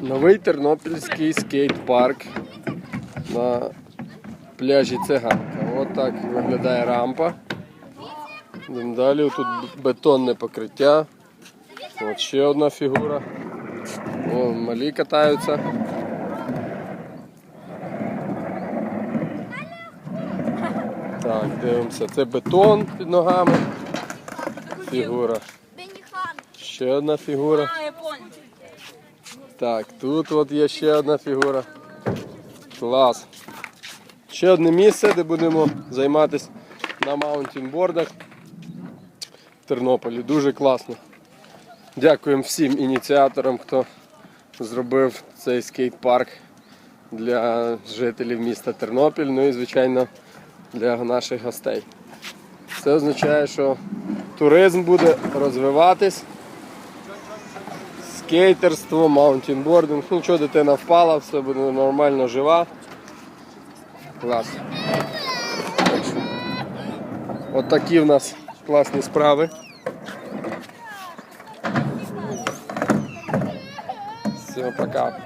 Новий тернопільський скейт-парк на пляжі Циганка. От так виглядає рампа. Йдемо далі, тут бетонне покриття. От ще одна фігура. О, малі катаються. Так, дивимося. Це бетон під ногами. Фігура. Ще одна фігура. Так, тут от є ще одна фігура. Клас. Ще одне місце, де будемо займатися на маунтінбордах в Тернополі. Дуже класно. Дякуємо всім ініціаторам, хто зробив цей скейт-парк для жителів міста Тернопіль, ну і, звичайно, для наших гостей. Це означає, що туризм буде розвиватись скейтерство, маунтінбординг. Ну що, дитина впала, все буде нормально, жива. Клас. От такі в нас класні справи. Все, пока.